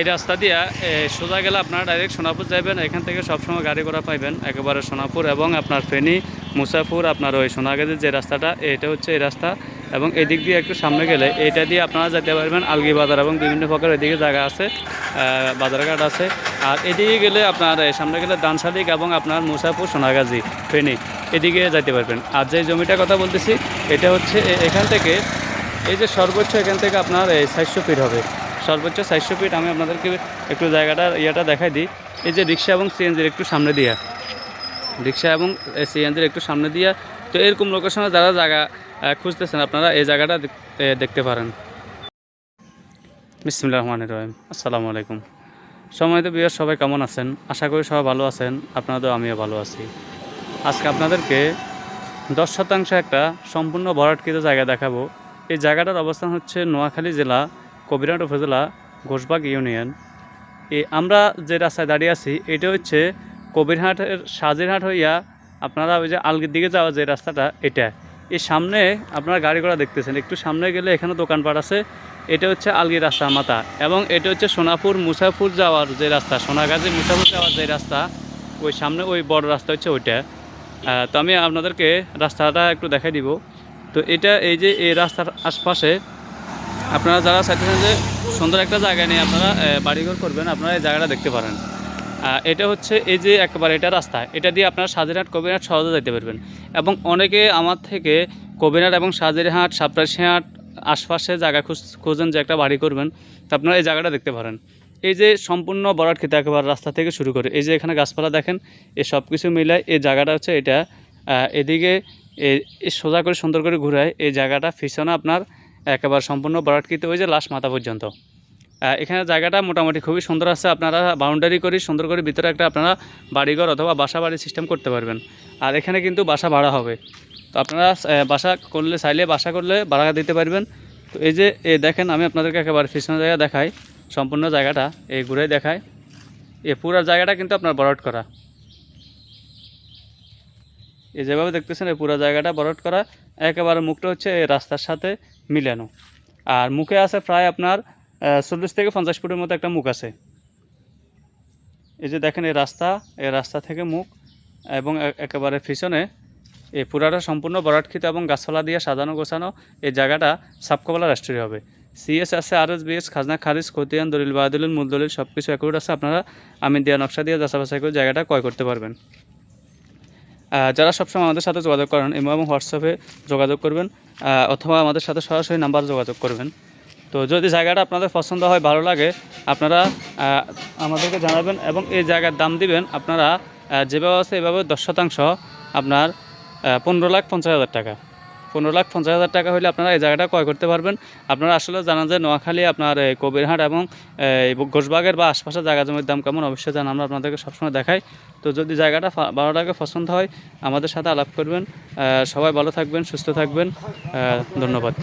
এই রাস্তা দিয়া সোজা গেলে আপনারা ডাইরেক্ট সোনাপুর যাবেন এখান থেকে সবসময় গাড়ি ঘোড়া পাইবেন, একেবারে সোনাপুর এবং আপনার ফেনী, মুসাফুর, আপনার ওই সোনাগাজের যে রাস্তাটা, এটা হচ্ছে এই রাস্তা। এবং এদিক দিয়ে একটু সামনে গেলে এটা দিয়ে আপনারা যেতে পারবেন আলগি বাজার এবং বিভিন্ন প্রকার এদিকে জায়গা আছে বাজারঘাট আছে। আর এদিকে গেলে আপনার সামনে গেলে দানসাদিক এবং আপনার মুসাফুর, সোনাগাজী, ফেনী, এদিকে যেতে পারবেন। আর যে জমিটার কথা বলতেছি, এটা হচ্ছে এখান থেকে, এই যে সর্বোচ্চ এখান থেকে আপনার এই চারশো ফিট হবে। সর্বোচ্চ চারশো ফিট আমি আপনাদেরকে একটু জায়গাটা, ইয়েটা দেখাই দিই। এই যে রিক্সা এবং সিএনজির একটু সামনে দিয়া। রিক্সা এবং সিএনজির একটু সামনে দিয়া। তো এরকম লোকেশনে যারা জায়গা খুঁজতেছেন, আপনারা এই জায়গাটা দেখতে পারেন। বিসমিল্লাহ রহমান রহিম। আসসালামু আলাইকুম। সময়ত বিয়ার সবাই কেমন আছেন? আশা করি সবাই ভালো আছেন আপনাদের আমিও ভালো আছি। আজকে আপনাদেরকে দশ শতাংশ একটা সম্পূর্ণ ভরাটকৃত জায়গা দেখাবো। এই জায়গাটার অবস্থান হচ্ছে নোয়াখালী জেলা কবিরহাট উপজেলা ঘোষবাগ ইউনিয়ন। এই আমরা যে রাস্তায় দাঁড়িয়ে আছি, এটা হচ্ছে কবিরহাটের সাজিরহাট হইয়া আপনারা ওই যে আলগির দিকে যাওয়া যে রাস্তাটা, এটা। এই সামনে আপনারা গাড়ি ঘোড়া দেখতেছেন, একটু সামনে গেলে এখানে দোকানপাট আছে। এটা হচ্ছে আলগি রাস্তা মাথা এবং এটা হচ্ছে সোনাপুর মুসাফুর যাওয়ার যে রাস্তা, সোনাগাজী মুসাফুর যাওয়ার যে রাস্তা, ওই সামনে ওই বড় রাস্তা হচ্ছে ওইটা। তো আমি আপনাদেরকে রাস্তাটা একটু দেখাই দিব। তো এটা এই যে এই রাস্তার আশপাশে আপনারা যারা চাইতেছেন যে সুন্দর একটা জায়গা নিয়ে আপনারা বাড়িঘর করবেন, আপনারা এই জায়গাটা দেখতে পারেন। এটা হচ্ছে এই যে একেবারে এটা রাস্তা, এটা দিয়ে আপনারা সাজিরহাট, কবিরহাট সহজে যেতে পারবেন। এবং অনেকে আমার থেকে কবিরহাট এবং সাজিরহাট, সাপ্রাসিহাট আশপাশে জায়গা খুঁজ, খুঁজেন যে একটা বাড়ি করবেন, তো আপনারা এই জায়গাটা দেখতে পারেন। এই যে সম্পূর্ণ বরাট খেতে একেবারে রাস্তা থেকে শুরু করে, এই যে এখানে গাছপালা দেখেন এই সব কিছু মিলায় এই জায়গাটা হচ্ছে এটা এদিকে সোজা করে সুন্দর করে ঘুরায়, এই জায়গাটা পিছনে আপনার একেবারে সম্পূর্ণ বরাটকৃত ওই যে লাশ মাথা পর্যন্ত। এখানে জায়গাটা মোটামুটি খুবই সুন্দর আছে, আপনারা বাউন্ডারি করে সুন্দর করে ভিতরে একটা আপনারা বাড়িঘর অথবা বাসা বাড়ি সিস্টেম করতে পারবেন। আর এখানে কিন্তু বাসা ভাড়া হবে। তো আপনারা বাসা করলে চাইলে বাসা করলে ভাড়া দিতে পারবেন। তো এই যে এই দেখেন, আমি আপনাদেরকে একেবারে পিছনে জায়গা দেখাই, সম্পূর্ণ জায়গাটা, এই ঘুরে দেখায় এই পুরো জায়গাটা কিন্তু আপনার বরাট করা। এই যেভাবে দেখতেছেন, এই পুরো জায়গাটা বরট করা, একেবারে মুখটা হচ্ছে এই রাস্তার সাথে মিলানো। আর মুখে আছে প্রায় আপনার চল্লিশ থেকে পঞ্চাশ ফুটের মতো একটা মুখ আছে। এই যে দেখেন এই রাস্তা এই রাস্তা থেকে মুখ, এবং একেবারে পিছনে এই পুরাটা সম্পূর্ণ বরাটখিত এবং গাছপালা দিয়ে সাজানো গোছানো এই জায়গাটা সাবকবলা রাষ্ট্রীয় হবে। সিএস আছে আর এস বিএস খাজনা খারিজ, খতিয়ান, দলিল বাদলিল মূল দলিল সব কিছু অ্যাকুরেট আছে। আপনারা আমি দেওয়া নকশা দিয়ে যাচা বাছাই করে জায়গাটা ক্রয় করতে পারবেন। যারা সবসময় আমাদের সাথে যোগাযোগ করেন এবং হোয়াটসঅ্যাপে যোগাযোগ করবেন অথবা আমাদের সাথে সরাসরি নাম্বার যোগাযোগ করবেন। তো যদি জায়গাটা আপনাদের পছন্দ হয়, ভালো লাগে, আপনারা আমাদেরকে জানাবেন এবং এই জায়গার দাম দিবেন। আপনারা যেভাবে আছে এভাবে দশ শতাংশ, আপনার পনেরো লাখ পঞ্চাশ হাজার টাকা। পনেরো লাখ পঞ্চাশ হাজার টাকা হলে আপনারা এই জায়গাটা ক্রয় করতে পারবেন। আপনারা আসলে জানান যে নোয়াখালী আপনার কবিরহাট এবং ঘোষবাগের বা আশপাশের জায়গা জমির দাম কেমন, অবশ্যই জানা আমরা আপনাদেরকে সবসময় দেখাই। তো যদি জায়গাটা ভালো লাগে পছন্দ হয়, আমাদের সাথে আলাপ করবেন। সবাই ভালো থাকবেন, সুস্থ থাকবেন। ধন্যবাদ।